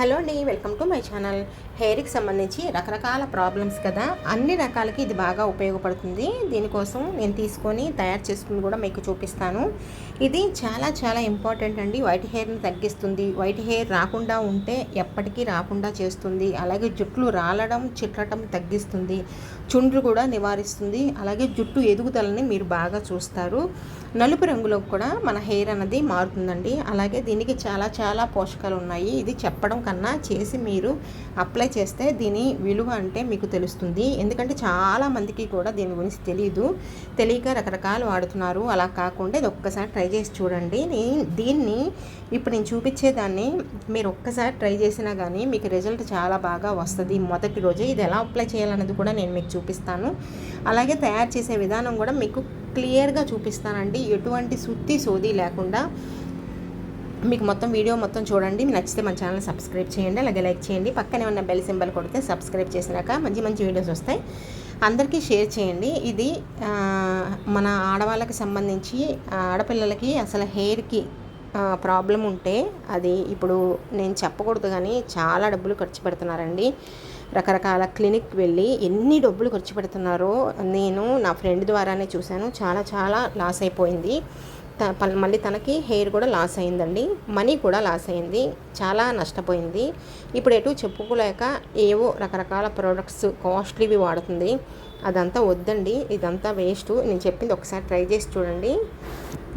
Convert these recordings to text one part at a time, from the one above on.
Hello అండి welcome to my channel. హెయిర్కి సంబంధించి రకరకాల ప్రాబ్లమ్స్ కదా అన్ని రకాలకి ఇది బాగా ఉపయోగపడుతుంది. దీనికోసం నేను తీసుకొని తయారు చేసుకుని కూడా మీకు చూపిస్తాను. ఇది చాలా చాలా ఇంపార్టెంట్ అండి. వైట్ హెయిర్ని తగ్గిస్తుంది. వైట్ హెయిర్ రాకుండా ఉంటే ఎప్పటికీ రాకుండా చేస్తుంది. అలాగే జుట్లు రాలడం చిట్లటం తగ్గిస్తుంది. చుండ్రు కూడా నివారిస్తుంది. అలాగే జుట్టు ఎదుగుదలని మీరు బాగా చూస్తారు. నలుపు రంగులో కూడా మన హెయిర్ అన్నది మారుతుందండి. అలాగే దీనికి చాలా చాలా పోషకాలు ఉన్నాయి. ఇది చెప్పడం కన్నా చేసి మీరు అప్లై చేస్తే దీని విలువ అంటే మీకు తెలుస్తుంది. ఎందుకంటే చాలా మందికి కూడా దీని గురించి తెలియదు తెలియక రకరకాలు వాడుతున్నారు. అలా కాకుండా ఇది ఒక్కసారి ట్రై చేసి చూడండి. దీన్ని ఇప్పుడు నేను చూపించేదాన్ని. మీరు ఒక్కసారి ట్రై చేసినా కానీ మీకు రిజల్ట్ చాలా బాగా వస్తుంది. మొదటి రోజే ఇది ఎలా అప్లై చేయాలన్నది కూడా నేను మీకు చూపిస్తాను. అలాగే తయారు చేసే విధానం కూడా మీకు క్లియర్గా చూపిస్తానండి. ఎటువంటి సుత్తి సోది లేకుండా మీకు మొత్తం వీడియో మొత్తం చూడండి. మీకు నచ్చితే మన ఛానల్ సబ్స్క్రైబ్ చేయండి. అలాగే లైక్ చేయండి. పక్కనే ఉన్న బెల్ సింబల్ కొడితే సబ్స్క్రైబ్ చేసినాక మంచి మంచి వీడియోస్ వస్తాయి. అందరికీ షేర్ చేయండి. ఇది మన ఆడవాళ్ళకి సంబంధించి ఆడపిల్లలకి అసలు హెయిర్కి ప్రాబ్లం ఉంటే అది ఇప్పుడు నేను చెప్పకూడదు కానీ చాలా డబ్బులు ఖర్చు పెడుతున్నారండి. రకరకాల క్లినిక్ వెళ్ళి ఎన్ని డబ్బులు ఖర్చు పెడుతున్నారో నేను నా ఫ్రెండ్ ద్వారానే చూశాను. చాలా చాలా లాస్ అయిపోయింది. మళ్ళీ తనకి హెయిర్ కూడా లాస్ అయిందండి. మనీ కూడా లాస్ అయింది. చాలా నష్టపోయింది. ఇప్పుడు ఎటు చెప్పుకోలేక ఏవో రకరకాల ప్రోడక్ట్స్ కాస్ట్లీవి వాడుతుంది. అదంతా వద్దండి. ఇదంతా వేస్ట్. నేను చెప్పింది ఒకసారి ట్రై చేసి చూడండి.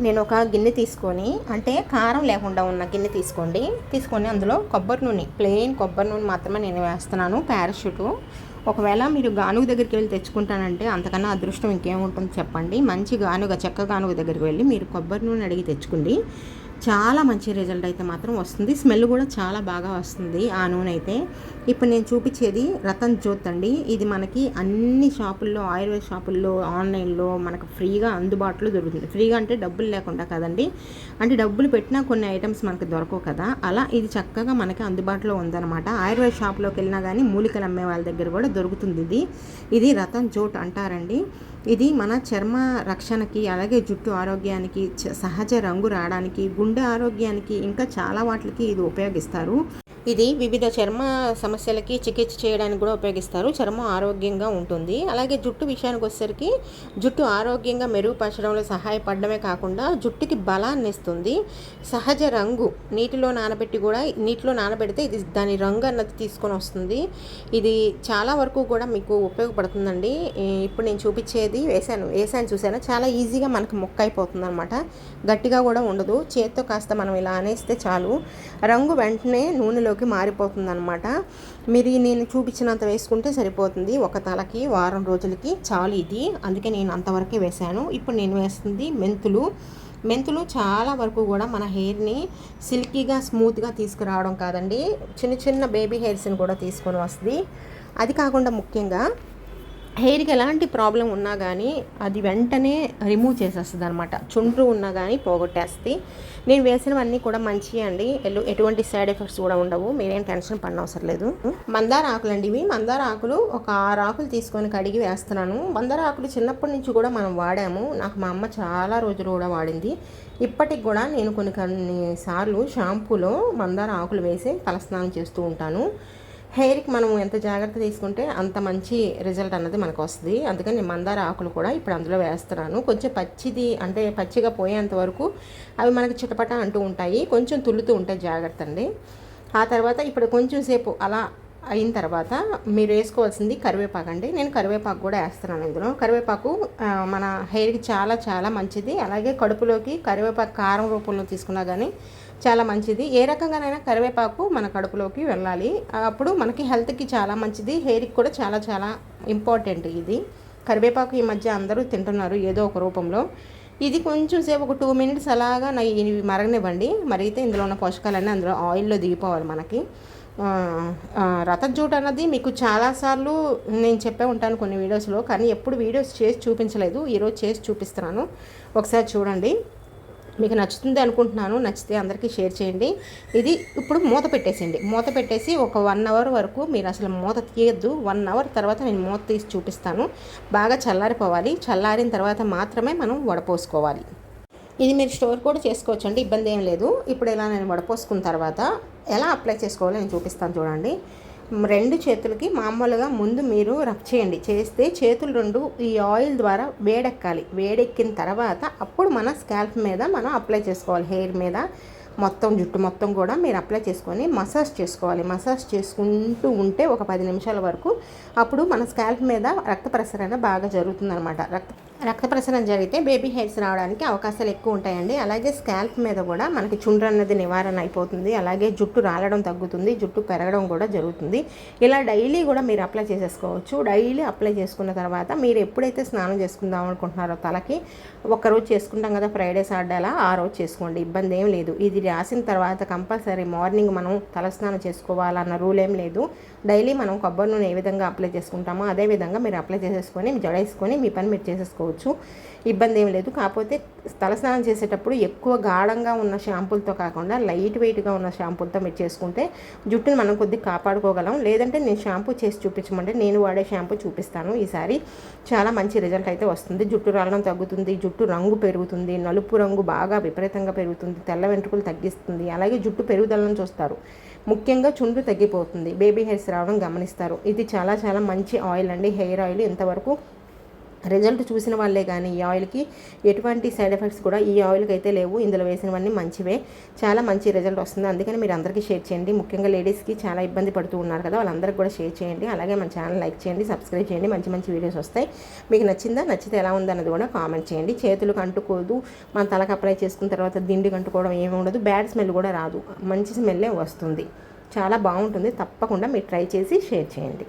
నేను ఒక గిన్నె తీసుకొని అంటే కారం లేకుండా ఉన్న గిన్నె తీసుకోండి. తీసుకొని అందులో కొబ్బరి నూనె ప్లెయిన్ కొబ్బరి నూనె మాత్రమే నేను వేస్తున్నాను ప్యారాషూటు ఒకవేళ మీరు గానుగ దగ్గరికి వెళ్ళి తెచ్చుకుంటానంటే అంతకన్నా అదృష్టం ఇంకేముంటుంది చెప్పండి. మంచి గానుగ చెక్క గానుగ దగ్గరికి వెళ్ళి మీరు కొబ్బరి నూనె అడిగి తెచ్చుకోండి. చాలా మంచి రిజల్ట్ అయితే మాత్రం వస్తుంది. స్మెల్ కూడా చాలా బాగా వస్తుంది ఆ నూనె అయితే ఇప్పుడు నేను చూపించేది రతన్ జ్యోత్ అండి. ఇది మనకి అన్ని షాపుల్లో ఆయుర్వేద షాపుల్లో ఆన్లైన్లో మనకు ఫ్రీగా అందుబాటులో దొరుకుతుంది. ఫ్రీగా అంటే డబ్బులు లేకుండా కదండి. అంటే డబ్బులు పెట్టినా కొన్ని ఐటమ్స్ మనకి దొరకవు కదా. అలా ఇది చక్కగా మనకి అందుబాటులో ఉందన్నమాట. ఆయుర్వేద షాప్లోకి వెళ్ళినా కానీ మూలికలు అమ్మే వాళ్ళ దగ్గర కూడా దొరుకుతుంది ఇది. ఇది రతన్ జోట్ అంటారండి. ఇది మన చర్మ రక్షణకి అలాగే జుట్టు ఆరోగ్యానికి సహజ రంగు రావడానికి గుండె ఆరోగ్యానికి ఇంకా చాలా వాటికి ఇది ఉపయోగిస్తారు. ఇది వివిధ చర్మ సమస్యలకి చికిత్స చేయడానికి కూడా ఉపయోగిస్తారు. చర్మం ఆరోగ్యంగా ఉంటుంది. అలాగే జుట్టు విషయానికి వచ్చేసరికి జుట్టు ఆరోగ్యంగా మెరుగుపరచడంలో సహాయపడమే కాకుండా జుట్టుకి బలాన్ని ఇస్తుంది. సహజ రంగు నీటిలో నానబెట్టి కూడా నీటిలో నానబెడితే ఇది దాని రంగు అన్నది తీసుకొని వస్తుంది. ఇది చాలా వరకు కూడా మీకు ఉపయోగపడుతుందండి. ఇప్పుడు నేను చూపించేది వేసాను. వేసాను చూసాను చాలా ఈజీగా మనకి మొక్క అయిపోతుంది అనమాట గట్టిగా కూడా ఉండదు. చేత్తో కాస్త మనం ఇలా అనేస్తే చాలు. రంగు వెంటనే నూనెలో నూనెలోకి మారిపోతుంది అనమాట మీరు నేను చూపించినంత వేసుకుంటే సరిపోతుంది. ఒక తలకి వారం రోజులకి చాలు ఇది. అందుకే నేను అంతవరకే వేశాను. ఇప్పుడు నేను వేస్తుంది మెంతులు. మెంతులు చాలా వరకు కూడా మన హెయిర్ని సిల్కీగా స్మూత్గా తీసుకురావడం కాదండి. చిన్న చిన్న బేబీ హెయిర్స్ని కూడా తీసుకొని వస్తుంది. అది కాకుండా ముఖ్యంగా హెయిర్కి ఎలాంటి ప్రాబ్లం ఉన్నా కానీ అది వెంటనే రిమూవ్ చేసేస్తుంది అనమాట చుండ్రు ఉన్నా కానీ పోగొట్టేస్తుంది నేను వేసినవన్నీ కూడా మంచి అండి. ఎల్లు ఎటువంటి సైడ్ ఎఫెక్ట్స్ కూడా ఉండవు. మీరేం టెన్షన్ పడనవసరం లేదు. మందార ఆకులు అండి ఇవి. మందార ఆకులు ఒక ఆరు ఆకులు తీసుకొని కడిగి వేస్తున్నాను. మందార ఆకులు చిన్నప్పటి నుంచి కూడా మనం వాడాము. నాకు మా అమ్మ చాలా రోజులు కూడా వాడింది. ఇప్పటికి కూడా నేను కొన్ని కొన్ని సార్లు షాంపూలో మందార ఆకులు వేసి తలస్నానం చేస్తూ ఉంటాను. హెయిర్కి మనం ఎంత జాగ్రత్త తీసుకుంటే అంత మంచి రిజల్ట్ అన్నది మనకు వస్తుంది. అందుకని నేను మందార ఆకులు కూడా ఇప్పుడు అందులో వేస్తున్నాను. కొంచెం పచ్చిది అంటే పచ్చిగా పోయేంత వరకు అవి మనకి చిటపట అంటూ ఉంటాయి. కొంచెం తుల్లుతూ ఉంటాయి జాగ్రత్త అండి. ఆ తర్వాత ఇప్పుడు కొంచెం సేపు అలా అయిన తర్వాత మీరు వేసుకోవాల్సింది కరివేపాకు అండి. నేను కరివేపాకు కూడా వేస్తున్నాను ఇందులో. కరివేపాకు మన హెయిర్కి చాలా చాలా మంచిది. అలాగే కడుపులోకి కరివేపాకు కారం రూపంలో తీసుకున్నా కానీ చాలా మంచిది. ఏ రకంగానైనా కరివేపాకు మన కడుపులోకి వెళ్ళాలి. అప్పుడు మనకి హెల్త్కి చాలా మంచిది. హెయిర్కి కూడా చాలా చాలా ఇంపార్టెంట్ ఇది. కరివేపాకు ఈ మధ్య అందరూ తింటున్నారు ఏదో ఒక రూపంలో. ఇది కొంచెం సేపు ఒక టూ మినిట్స్ అలాగా నా ఇవి మరగనివ్వండి. మరిగితే ఇందులో ఉన్న పోషకాలన్నీ అందులో ఆయిల్లో దిగిపోవాలి మనకి. రథజూట్ అన్నది మీకు చాలాసార్లు నేను చెప్పే ఉంటాను కొన్ని వీడియోస్లో. కానీ ఎప్పుడు వీడియోస్ చేసి చూపించలేదు. ఈరోజు చేసి చూపిస్తున్నాను. ఒకసారి చూడండి. మీకు నచ్చుతుంది అనుకుంటున్నాను నచ్చితే అందరికీ షేర్ చేయండి. ఇది ఇప్పుడు మూత పెట్టేసేయండి. మూత పెట్టేసి ఒక వన్ అవర్ వరకు మీరు అసలు మూత తీయద్దు. వన్ అవర్ తర్వాత నేను మూత తీసి చూపిస్తాను. బాగా చల్లారిపోవాలి. చల్లారిన తర్వాత మాత్రమే మనం వడపోసుకోవాలి ఇది మీరు స్టోర్ కూడా చేసుకోవచ్చు అండి ఇబ్బంది ఏం లేదు. ఇప్పుడు ఇలా నేను వడపోసుకున్న తర్వాత ఎలా అప్లై చేసుకోవాలో నేను చూపిస్తాను చూడండి. రెండు చేతులకి మామూలుగా ముందు మీరు రబ్ చేయండి. చేస్తే చేతులు రెండు ఈ ఆయిల్ ద్వారా వేడెక్కాలి. వేడెక్కిన తర్వాత అప్పుడు మన స్కాల్ప్ మీద మనం అప్లై చేసుకోవాలి. హెయిర్ మీద మొత్తం జుట్టు మొత్తం కూడా మీరు అప్లై చేసుకొని మసాజ్ చేసుకోవాలి. మసాజ్ చేసుకుంటూ ఉంటే ఒక పది నిమిషాల వరకు అప్పుడు మన స్కాల్ప్ మీద రక్త ప్రసరణ బాగా జరుగుతుందన్నమాట. రక్త రక్త ప్రసరణ జరిగితే బేబీ హెయిర్స్ రావడానికి అవకాశాలు ఎక్కువ ఉంటాయండి. అలాగే స్కాల్ప్ మీద కూడా మనకి చుండ్ర అన్నది నివారణ అయిపోతుంది. అలాగే జుట్టు రాలడం తగ్గుతుంది జుట్టు పెరగడం కూడా జరుగుతుంది. ఇలా డైలీ కూడా మీరు అప్లై చేసేసుకోవచ్చు. డైలీ అప్లై చేసుకున్న తర్వాత మీరు ఎప్పుడైతే స్నానం చేసుకుందాం అనుకుంటున్నారో తలకి రోజు చేసుకుంటాం కదా ఫ్రైడే సాటర్డే అలా ఆ రోజు చేసుకోండి. ఇబ్బంది ఏం లేదు. ఇది రాసిన తర్వాత కంపల్సరీ మార్నింగ్ మనం తలస్నానం చేసుకోవాలన్న రూల్ ఏం లేదు. డైలీ మనం కొబ్బరి నూనె ఏ విధంగా అప్లై చేసుకుంటామో అదే విధంగా మీరు అప్లై చేసేసుకొని జడేసుకొని మీ పని మీరు చేసేసుకోవచ్చు. ఇబ్బంది ఏం లేదు. కాకపోతే తలస్నానం చేసేటప్పుడు ఎక్కువ గాఢంగా ఉన్న షాంపూలతో కాకుండా లైట్ వెయిట్గా ఉన్న షాంపూలతో మీరు చేసుకుంటే జుట్టుని మనం కొద్దిగా కాపాడుకోగలం. లేదంటే నేను షాంపూ చేసి చూపించమంటే నేను వాడే షాంపూ చూపిస్తాను ఈసారి. చాలా మంచి రిజల్ట్ అయితే వస్తుంది. జుట్టు రాలడం తగ్గుతుంది. జుట్టు రంగు పెరుగుతుంది. నలుపు రంగు బాగా విపరీతంగా పెరుగుతుంది. తెల్ల వెంట్రుకలు తగ్గిస్తుంది. అలాగే జుట్టు పెరుగుదలను చూస్తారు. ముఖ్యంగా చుండ్రు తగ్గిపోతుంది. బేబీ హెయిర్స్ రావడం గమనిస్తారు. ఇది చాలా చాలా మంచి ఆయిల్ అండి. హెయిర్ ఆయిల్ ఇంతవరకు రిజల్ట్ చూసిన వాళ్ళే కానీ ఈ ఆయిల్కి ఎటువంటి సైడ్ ఎఫెక్ట్స్ కూడా ఈ ఆయిల్కి అయితే లేవు. ఇందులో వేసినవన్నీ మంచివే. చాలా మంచి రిజల్ట్ వస్తుంది. అందుకని మీరు అందరికీ షేర్ చేయండి. ముఖ్యంగా లేడీస్కి చాలా ఇబ్బంది పడుతూ ఉన్నారు కదా వాళ్ళందరికీ కూడా షేర్ చేయండి. అలాగే మన ఛానల్ లైక్ చేయండి సబ్స్క్రైబ్ చేయండి. మంచి మంచి వీడియోస్ వస్తాయి. మీకు నచ్చిందా? నచ్చితే ఎలా ఉందన్నది కూడా కామెంట్ చేయండి. చేతులకు అంటుకోదు మన తలకు అప్లై చేసుకున్న తర్వాత దిండికి అంటుకోవడం ఏమి ఉండదు. బ్యాడ్ స్మెల్ కూడా రాదు. మంచి స్మెల్లే వస్తుంది. చాలా బాగుంటుంది. తప్పకుండా మీరు ట్రై చేసి షేర్ చేయండి.